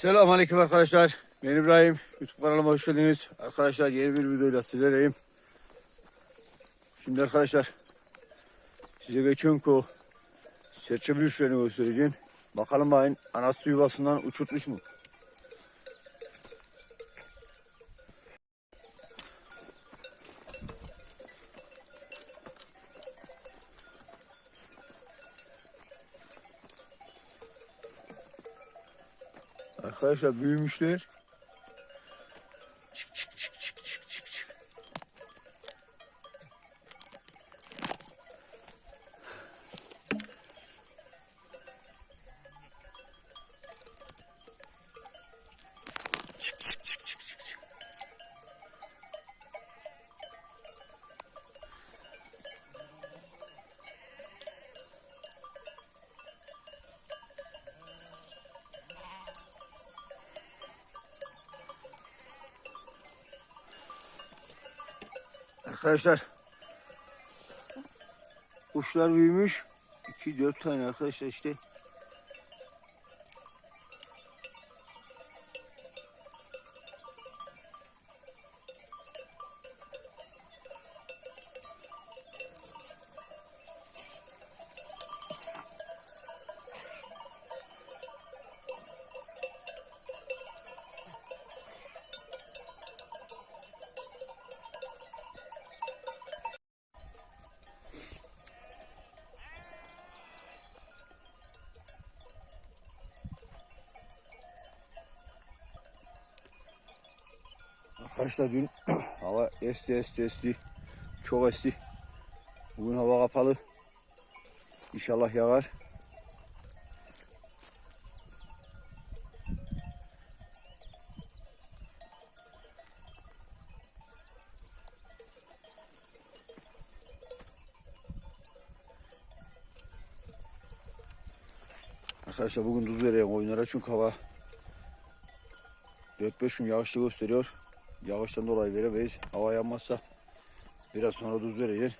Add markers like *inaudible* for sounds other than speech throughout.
Selamünaleyküm arkadaşlar. Ben İbrahim. YouTube kanalıma hoş geldiniz. Arkadaşlar yeni bir videoyla sizlerleyim. Şimdi arkadaşlar size geçen ko serçe büyüklerini göstereceğim. Bakalım bayın anası yuvasından uçurtmuş mu? Arkadaşlar büyümüşler. Arkadaşlar kuşlar büyümüş. 2-4 tane arkadaşlar işte. Arkadaşlar dün *clears throat* hava esti esti esti. Çok esti. Bugün hava kapalı. İnşallah yağar. Arkadaşlar bugün tuz vereyim oyunlara çünkü hava 4-5 gün yağışlı gösteriyor. Yağıştan dolayı veremeyiz. Hava yanmazsa biraz sonra tuz vereceğiz.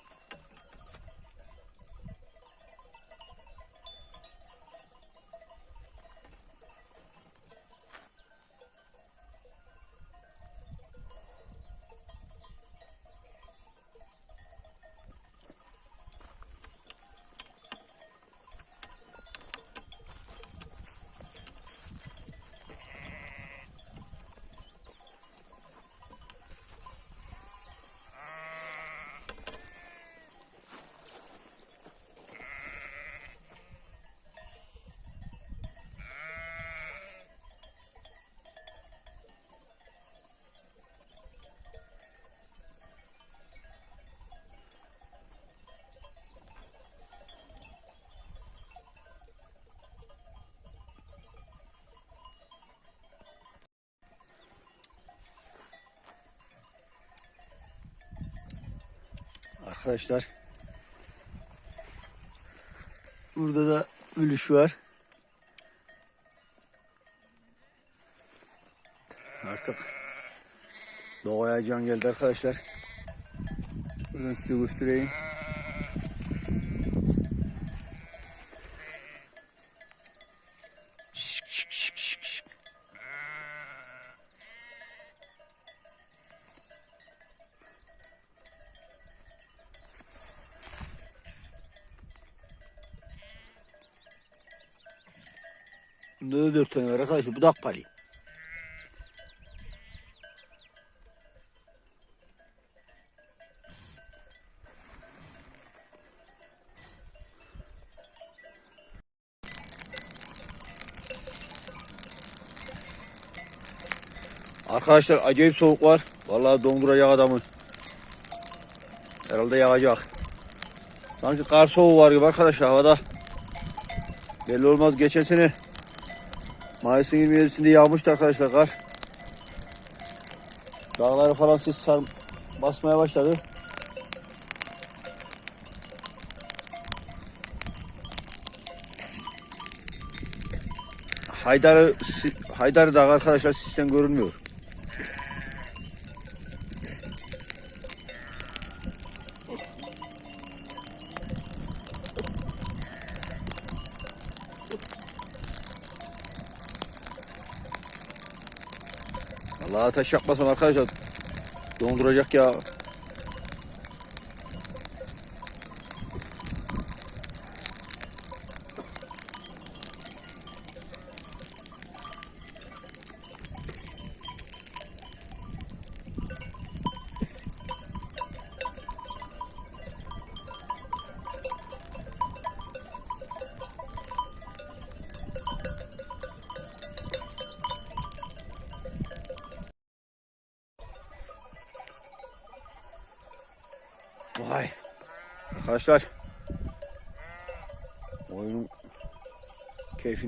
Arkadaşlar burada da ülüş var. Artık doğaya can geldi arkadaşlar. Buradan size göstereyim. Bunda da dört tane var arkadaşlar. Bu da akpali. Arkadaşlar acayip soğuk var. Vallahi donduracak adamı. Herhalde yağacak. Sanki kar soğuğu var gibi arkadaşlar havada. Belli olmaz. Geçen sene Mayıs'ın 27'sinde yağmıştı arkadaşlar kar. Dağları falan sis sar basmaya başladı. Haydarı Haydarı Dağı arkadaşlar sistem görünmüyor. Allah ateş yapmasam arkadaşlar donduracak ya.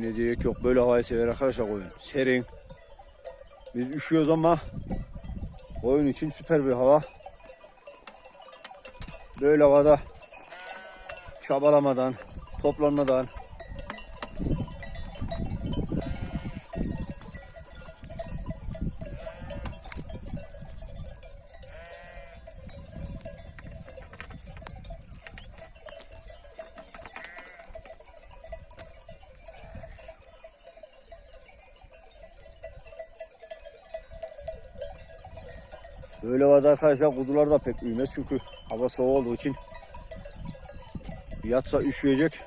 Keyfine diyecek yok. Böyle havayı sever arkadaşlar oyun. Serin. Biz üşüyoruz ama oyun için süper bir hava. Böyle havada çabalamadan, toplanmadan Arkadaşlar kuzular da pek uyumaz çünkü hava soğuk olduğu için yatsa üşüyecek.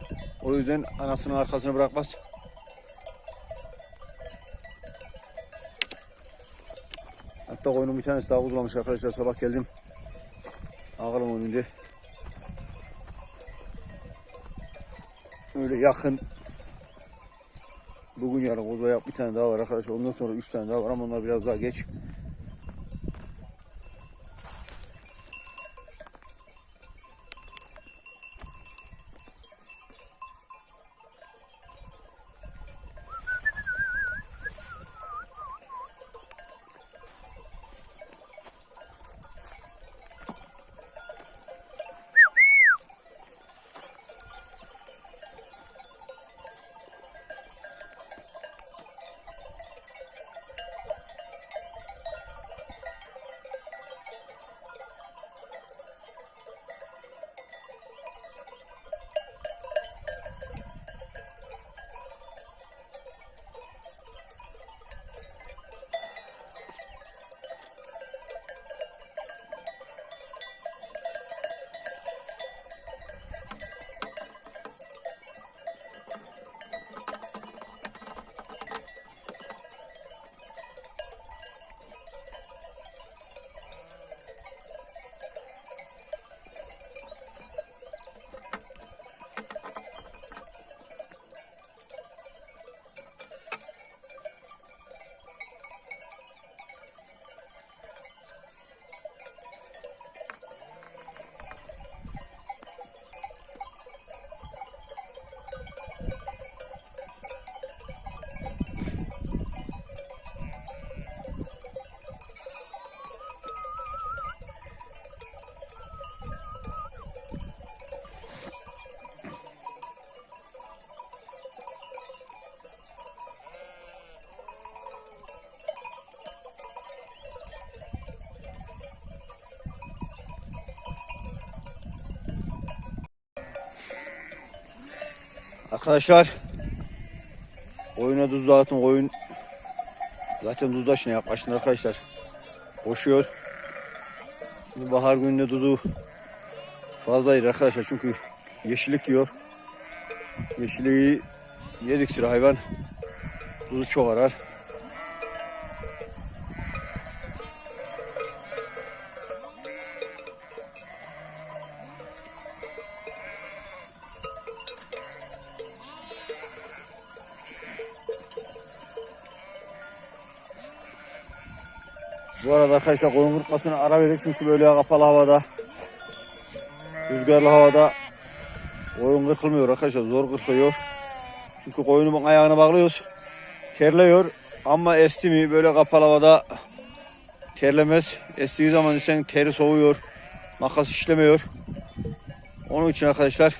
O yüzden anasının arkasını bırakmaz. Hatta koyunun bir tanesi daha kuzulamış arkadaşlar sabah geldim. Ağırım önünde. Öyle yakın. Bugün yarın kuzuya yap bir tane daha var arkadaşlar. Ondan sonra üç tane daha var ama onlar biraz daha geç. Arkadaşlar oyuna tuz dağıtın oyun zaten tuz taşına yaklaştı arkadaşlar. Koşuyor. Şimdi bahar gününde tuzu fazla yer arkadaşlar çünkü yeşillik yiyor. Yeşilliği yedik sıra hayvan. Tuzu çok arar arkadaşlar koyun kırpmasına ara verir çünkü böyle kapalı havada rüzgarlı havada koyun kırpılmıyor arkadaşlar zor kırpılıyor. Çünkü koyunumun ayağını bağlıyoruz. Terliyor ama esti mi böyle kapalı havada terlemez. Estiği zaman isen teri soğuyor. Makas işlemiyor. Onun için arkadaşlar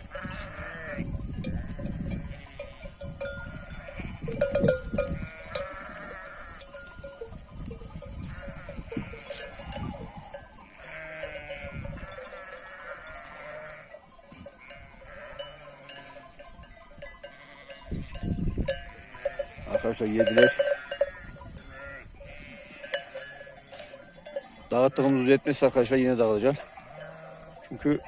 Arkadaşlar yediler. Yetmezse arkadaşlar yine dağılacağım. Çünkü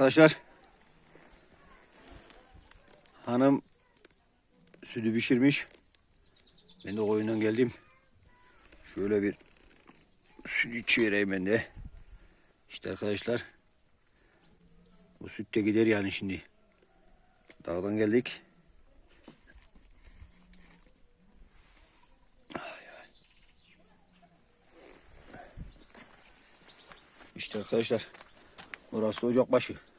Arkadaşlar hanım sütü pişirmiş. Ben de oyundan geldim. Şöyle bir süt içireyim ben de. İşte arkadaşlar bu süt de gider yani şimdi. Dağdan geldik. İşte arkadaşlar Burası Ocakbaşı.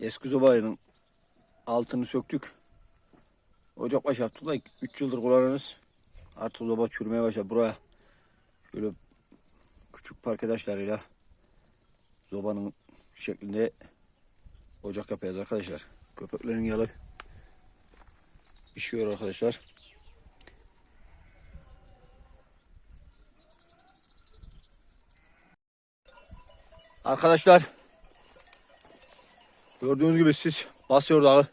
Eski zobanın altını söktük. Ocakbaşı yaptık da 3 yıldır kullanırız. Artık zoba çürümeye başladı. Buraya şöyle küçük parkedaşlarıyla zobanın şeklinde ocak yapıyoruz arkadaşlar. Köpeklerin yalı pişiyor arkadaşlar. Arkadaşlar gördüğünüz gibi siz basıyor dağı.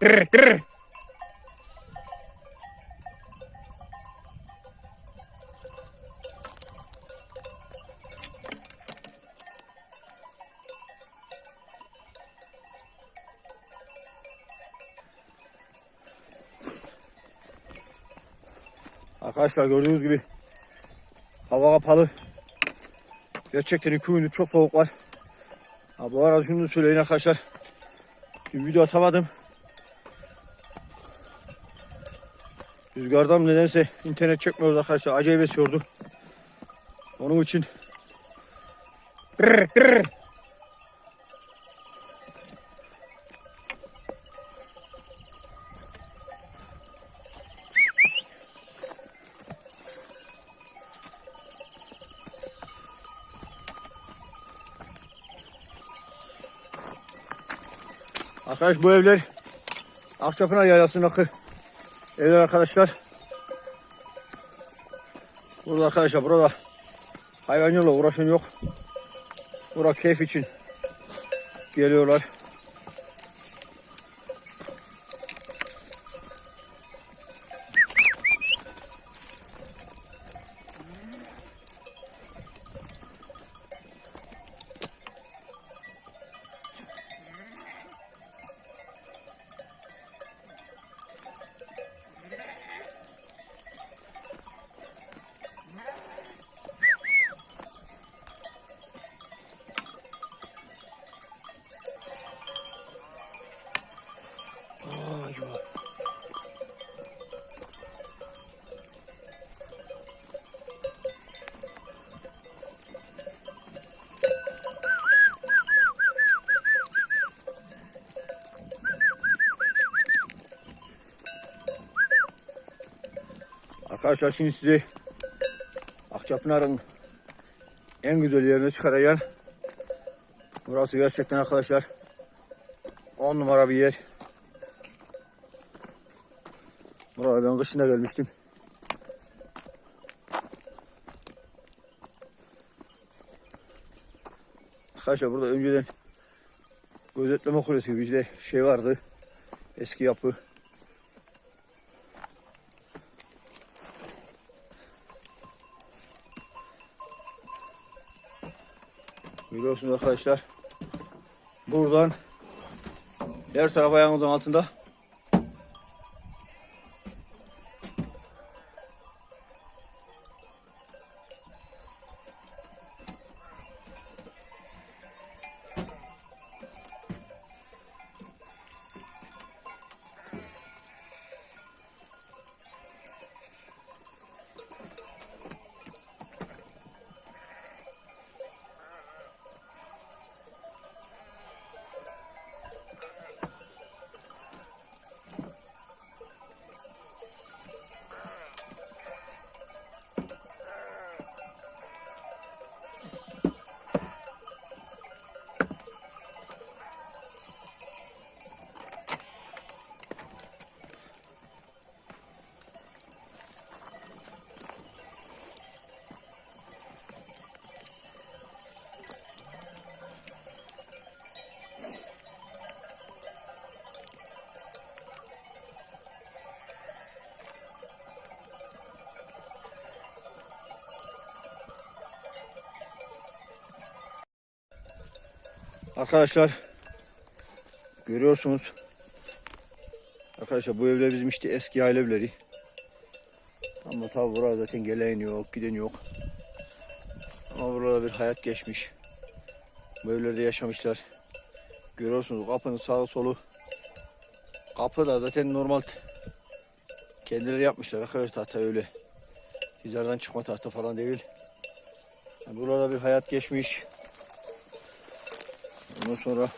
Grr, grr. Arkadaşlar gördüğünüz gibi hava kapalı. Gerçekten iki gündür çok soğuk var. Ha, bu arada şunu söyleyin arkadaşlar. Bir video atamadım. Rüzgardan nedense internet çekmiyoruz arkadaşlar. Acayip esiyordu. Onun için. Arkadaş bu evler Akçapınar Yaylası'ndaki evler arkadaşlar. Burada arkadaşlar burada hayvancılıkla uğraşan yok. Burada keyif için geliyorlar. Arkadaşlar şimdi size Akçapınar'ın en güzel yerini çıkaracağım. Burası gerçekten arkadaşlar 10 numara bir yer. Buraya ben kışında gelmiştim. Arkadaşlar burada önceden gözetleme kulesi gibi bir şey vardı. Eski yapı. Görüyorsunuz arkadaşlar. Buradan Her taraf ayağınızın altında. Arkadaşlar görüyorsunuz. Arkadaşlar bu evler bizim işte eski aile evleri. Ama tabi burada zaten gelen yok, giden yok. Ama burada bir hayat geçmiş. Bu evlerde yaşamışlar. Görüyorsunuz kapının sağı solu. Kapı da zaten normal kendileri yapmışlar arkadaşlar tahta öyle. Hizardan çıkma tahta falan değil. Yani burada bir hayat geçmiş. Ondan sonra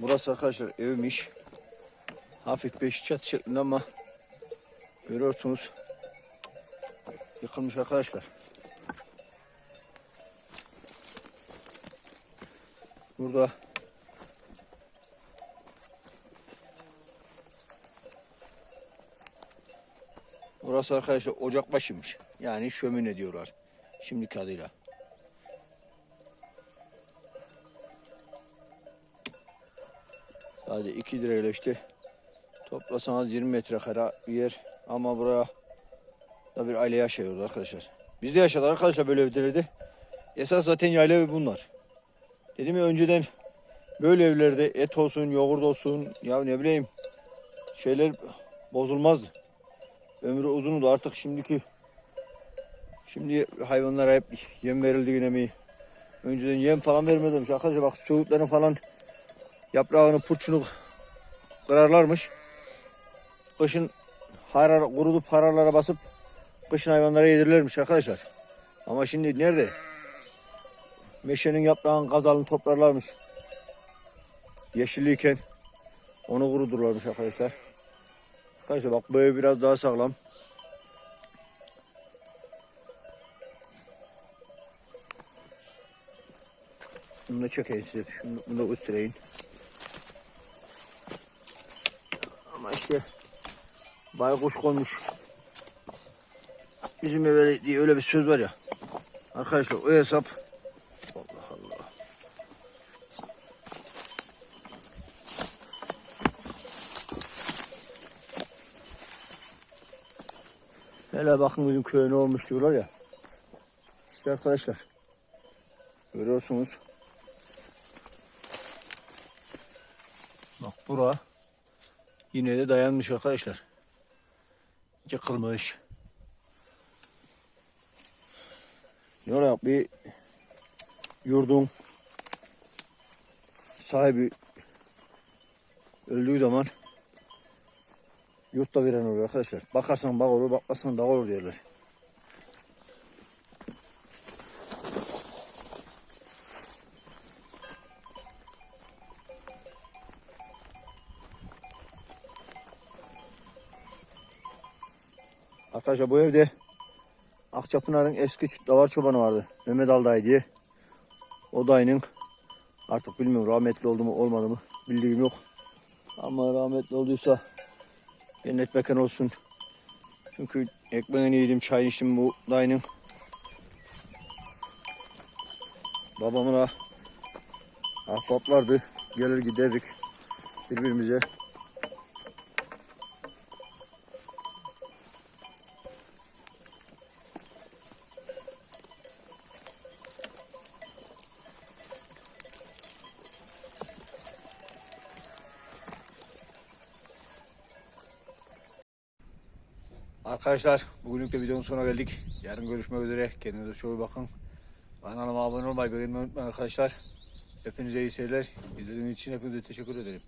burası arkadaşlar evmiş. Hafif beş çatı şeklinde ama görüyorsunuz yıkılmış arkadaşlar. Burada Burası arkadaşlar ocakbaşıymış. Yani şömine diyorlar. Şimdiki adıyla. Sadece 2 lirayla işte toplasanız 20 metrekare bir yer ama buraya da bir aile yaşıyordu arkadaşlar. Biz de yaşadık arkadaşlar böyle evlerde. Esas zaten yayla evi bunlar. Dedim ya önceden böyle evlerde et olsun, yoğurt olsun ya ne bileyim şeyler bozulmazdı. Ömrü uzundu artık şimdiki şimdi hayvanlara hep yem verildi yine mi? Önceden yem falan vermezmiş arkadaşlar bak söğütlerin falan yaprağını purçunu kırarlarmış. Kışın harar, kurutup hararlara basıp kışın hayvanlara yedirirlermiş arkadaşlar. Ama şimdi nerede? Meşenin yaprağın gazalını toplarlarmış. Yeşilliyken onu kurudurlarmış arkadaşlar. Arkadaşlar bak ev biraz daha sağlam. Bunu da çekeyim size. Şunu, bunu da göstereyim. Ama işte baykuş konmuş. Bizim eve diye öyle bir söz var ya. Arkadaşlar o hesap Allah Allah. Hele bakın bizim köye ne olmuş diyorlar ya. İşte arkadaşlar. Görüyorsunuz. Bak bura yine de dayanmış arkadaşlar. Yıkılmış. Ya, bir yurdun sahibi öldüğü zaman yurtta veren oluyor arkadaşlar. Bakarsan bak olur, bakmazsan dağ olur diyorlar. Arkadaşlar bu evde Akçapınar'ın eski davar çobanı vardı. Mehmet Alday diye. O dayının artık bilmiyorum rahmetli oldu mu olmadı mı bildiğim yok. Ama rahmetli olduysa cennet mekan olsun. Çünkü ekmeğini yedim, çay içtim bu dayının. Babamla ahbaplardı. Gelir giderdik birbirimize. Arkadaşlar bugünlük de videonun sonuna geldik. Yarın görüşmek üzere. Kendinize çok iyi bakın. Kanalıma abone olmayı, beğenmeyi unutmayın arkadaşlar. Hepinize iyi seyirler. İzlediğiniz için hepinize teşekkür ederim.